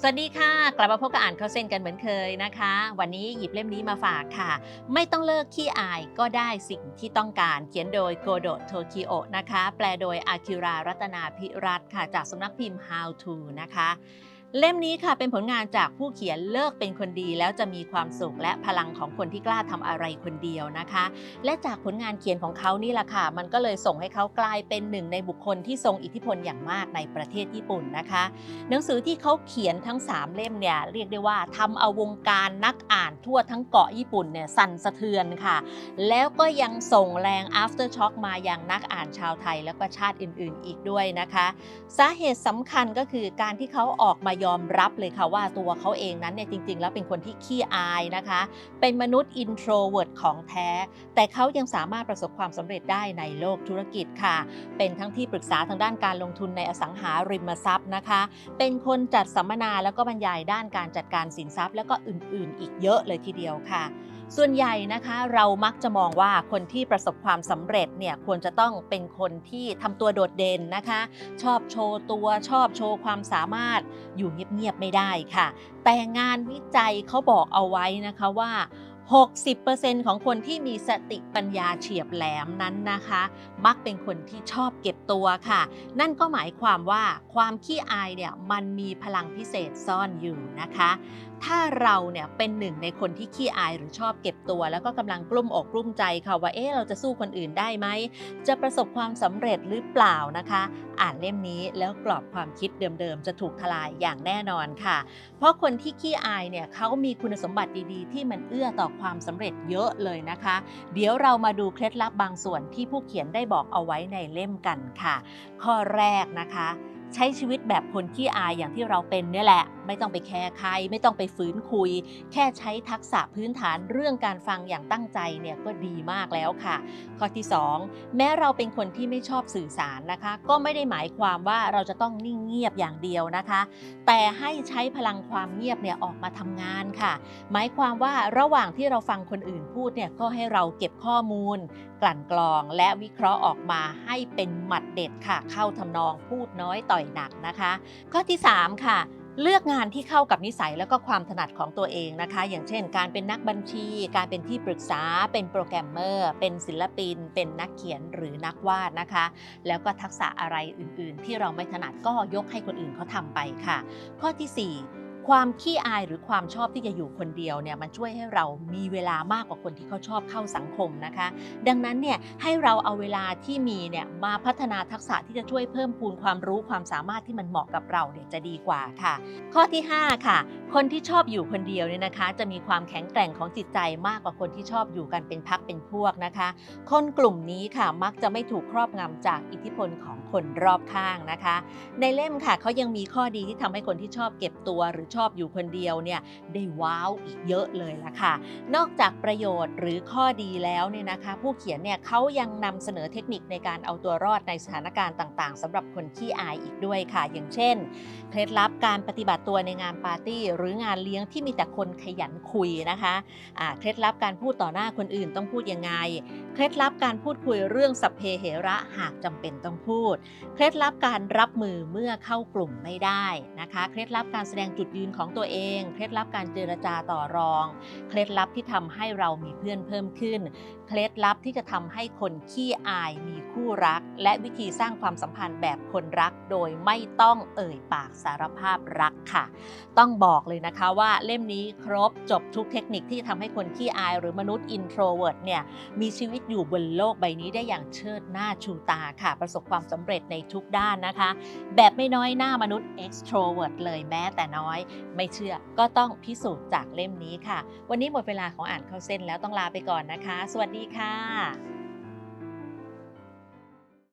สวัสดีค่ะ กลับมาพบกับอ่านข้าเส้นกันเหมือนเคยนะคะ วันนี้หยิบเล่มนี้มาฝากค่ะ ไม่ต้องเลิกขี้อายก็ได้สิ่งที่ต้องการเขียนโดยโกโดโทคิโอนะคะ แปลโดยอากิรารัตนาพิรัตค่ะ จากสำนักพิมพ์ How to นะคะ เล่มนี้ค่ะเป็นผลงานจากผู้เขียนเลิกเป็นคนดีแล้วจะมีความสุขและพลังของคนที่กล้าทำอะไรคนเดียวนะคะ และจากผลงานเขียนของเขานี่แหละค่ะ มันก็เลยส่งให้เขากลายเป็นหนึ่งในบุคคลที่ทรงอิทธิพลอย่างมากในประเทศญี่ปุ่นนะคะ หนังสือที่เขาเขียนทั้ง 3 เล่มเนี่ยเรียกได้ว่าทำเอาวงการนักอ่านทั่วทั้งเกาะญี่ปุ่นเนี่ยสั่นสะเทือนค่ะ แล้วก็ยังส่งแรง after shock มาอยังนักอ่านชาวไทย แล้วก็ชาติอื่น ๆ อีกด้วยนะคะ สาเหตุสำคัญก็คือการที่เขาออกมายอมรับเลยค่ะว่าตัวเขาเองนั้นเนี่ยจริง ๆ แล้วเป็นคนที่ขี้อายนะคะ เป็นมนุษย์อินโทรเวิร์ตของแท้ แต่เขายังสามารถประสบความสำเร็จได้ในโลกธุรกิจค่ะ เป็นทั้งที่ปรึกษาทางด้านการลงทุนในอสังหาริมทรัพย์นะคะ เป็นคนจัดสัมมนาแล้วก็บรรยายด้านการจัดการสินทรัพย์ แล้วก็อื่นๆ อีกเยอะเลยทีเดียวค่ะ ส่วนใหญ่นะคะเรามักจะมองว่าคนที่ประสบความสำเร็จเนี่ยควรจะต้องเป็นคนที่ทำตัวโดดเด่นนะคะ ชอบโชว์ตัวชอบโชว์ความสามารถอยู่เงียบๆไม่ได้ค่ะ แต่งานวิจัยเขาบอกเอาไว้นะคะว่า 60%ของคนที่มีสติปัญญาเฉียบแหลมนั้นนะคะ มักเป็นคนที่ชอบเก็บตัวค่ะ นั่นก็หมายความว่าความขี้อายเนี่ยมันมีพลังพิเศษซ่อนอยู่นะคะ ถ้าเราเนี่ยเป็นหนึ่งในคนที่ขี้อายหรือชอบเก็บตัว แล้วก็กำลังกลุ้มอกกลุ้มใจค่ะว่าเอ๊ะเราจะสู้คนอื่นได้ไหมจะประสบความสำเร็จหรือเปล่านะคะ อ่านเล่มนี้แล้วกรอบความคิดเดิมๆจะถูกทลายอย่างแน่นอนค่ะ เพราะคนที่ขี้อายเนี่ยเขามีคุณสมบัติดีๆ ที่มันเอื้อต่อความสำเร็จเยอะเลยนะคะ เดี๋ยวเรามาดูเคล็ดลับบางส่วนที่ผู้เขียนได้บอกเอาไว้ในเล่มกันค่ะ ข้อแรกนะคะ ใช้ชีวิตแบบคนขี้อายอย่างที่เราเป็นเนี่ยแหละ ไม่ต้องไปแคร์ใคร ไม่ต้องไปฝืนคุย แค่ใช้ทักษะพื้นฐานเรื่องการฟังอย่างตั้งใจเนี่ยก็ดีมากแล้วค่ะ ข้อที่ 2 แม้เราเป็นคนที่ไม่ชอบสื่อสารนะคะ ก็ไม่ได้หมายความว่าเราจะต้องนิ่งเงียบอย่างเดียวนะคะ แต่ให้ใช้พลังความเงียบเนี่ยออกมาทำงานค่ะ หมายความว่าระหว่างที่เราฟังคนอื่นพูดเนี่ยก็ให้เราเก็บข้อมูล กลั่นกรอง และวิเคราะห์ออกมาให้เป็นหมัดเด็ดค่ะ เข้าทำนองพูดน้อยต่อยหนักนะคะ ข้อที่ 3 ค่ะ เลือกงานที่เข้ากับนิสัยแล้วก็ความถนัดของตัวเองนะคะ อย่างเช่น การเป็นนักบัญชี การเป็นที่ปรึกษา เป็นโปรแกรมเมอร์ เป็นศิลปิน เป็นนักเขียนหรือนักวาดนะคะ แล้วก็ทักษะอะไรอื่น ๆ ที่เราไม่ถนัดก็ยกให้คนอื่นเขาทำไปค่ะ ข้อทีสี่4 ความขี้อายหรือความชอบที่จะอยู่คนเดียวเนี่ยมันช่วยให้เรามีเวลามากกว่าคนที่เขาชอบเข้าสังคมนะคะ ดังนั้นเนี่ยให้เราเอาเวลาที่มีเนี่ยมาพัฒนาทักษะที่จะช่วยเพิ่มพูนความรู้ความสามารถที่มันเหมาะกับเราเนี่ยจะดีกว่าค่ะ ข้อที่ 5 ค่ะ คนที่ชอบอยู่คนเดียวเนี่ยนะคะ จะมีความแข็งแกร่งของจิตใจมากกว่าคนที่ชอบอยู่กันเป็นพักเป็นพวกนะคะ คนกลุ่มนี้ค่ะมักจะไม่ถูกครอบงำจากอิทธิพลของ คนรอบข้างนะคะ ในเล่มค่ะเขายังมีข้อดีที่ทำให้คนที่ชอบเก็บตัว หรือชอบอยู่คนเดียวเนี่ยได้ว้าวอีกเยอะเลยละค่ะ นอกจากประโยชน์หรือข้อดีแล้วเนี่ยนะคะ ผู้เขียนเนี่ยเขายังนำเสนอเทคนิคในการเอาตัวรอดในสถานการณ์ต่าง ๆสำหรับคนขี้อายอีกด้วยค่ะ อย่างเช่น เคล็ดลับการปฏิบัติตัวในงานปาร์ตี้ หรืองานเลี้ยงที่มีแต่คนขยันคุยนะคะเคล็ดลับการพูดต่อหน้าคนอื่นต้องพูดยังไง เคล็ดลับการพูดคุยเรื่องสัพเพเหระหากจำเป็นต้องพูด เคล็ดลับการรับมือเมื่อเข้ากลุ่มไม่ได้นะคะ เคล็ดลับการแสดงจุดยืนของตัวเอง เคล็ดลับการเจรจาต่อรอง เคล็ดลับที่ทำให้เรามีเพื่อนเพิ่มขึ้น เคล็ดลับที่จะทำให้คนขี้อายมีคู่รัก และวิธีสร้างความสัมพันธ์แบบคนรัก โดยไม่ต้องเอ่ยปากสารภาพรักค่ะ ต้องบอกเลยนะคะว่าเล่มนี้ครบจบทุกเทคนิคที่จะทำให้คนขี้อาย หรือมนุษย์ introvert เนี่ยมีชีวิตอยู่บนโลกใบนี้ได้อย่างเชิดหน้าชูตาค่ะ ประสบความสำเร็จในทุกด้านนะคะ แบบไม่น้อยหน้ามนุษย์ extrovert เลยแม้แต่น้อย ไม่เชื่อก็ต้องพิสูจน์จากเล่มนี้ค่ะ วันนี้หมดเวลาของอ่านเข้าเส้นแล้วต้องลาไปก่อนนะคะ สวัสดีค่ะ